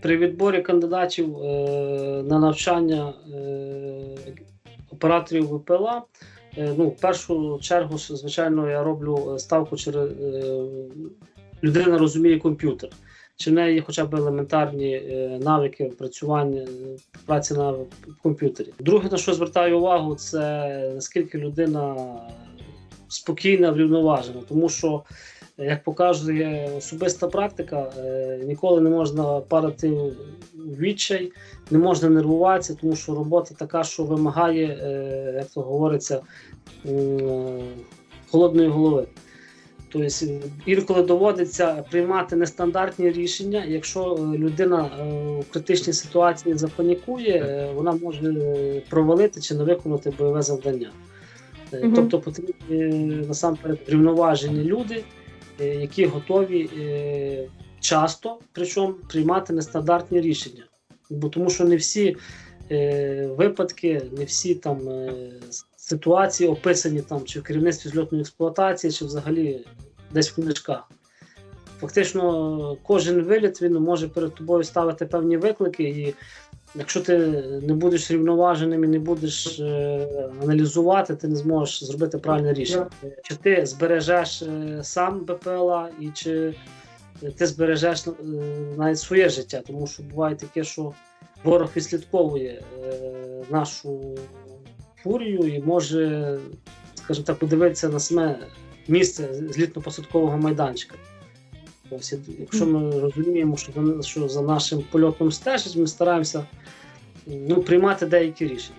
При відборі кандидатів е, на навчання е, операторів ВПЛА, е, ну, в першу чергу, звичайно, я роблю ставку через людина розуміє комп'ютер. Чи в неї є хоча б елементарні навики працювання, праці на комп'ютері. Друге, на що звертаю увагу, це наскільки людина спокійна, врівноважена, тому що як показує особиста практика, е, ніколи не можна парити в відчай, не можна нервуватися, тому що робота така, що вимагає, е, як то говориться, холодної голови. Тобто інколи доводиться приймати нестандартні рішення. Якщо е, людина е, в критичній ситуації запанікує, е, вона може е, провалити чи не виконати бойове завдання. Е, Тобто потрібні е, насамперед врівноважені люди, е, які готові е, часто причому приймати нестандартні рішення. Бо тому що не всі е, випадки, не всі там е, ситуації описані там чи в керівництві зльотної експлуатації, чи взагалі десь в книжках. Фактично, кожен виліт він може перед тобою ставити певні виклики, і якщо ти не будеш рівноваженим і не будеш е, аналізувати, ти не зможеш зробити правильне рішення. Чи ти збережеш е, сам БПЛА, і чи ти збережеш е, навіть своє життя, тому що буває таке, що ворог відслідковує е, нашу фурію і може, скажімо так, подивитися на саме місце злітно-посадкового майданчика. Якщо ми розуміємо, що, за- що за нашим польотом стежить, ми стараємося ну, приймати деякі рішення.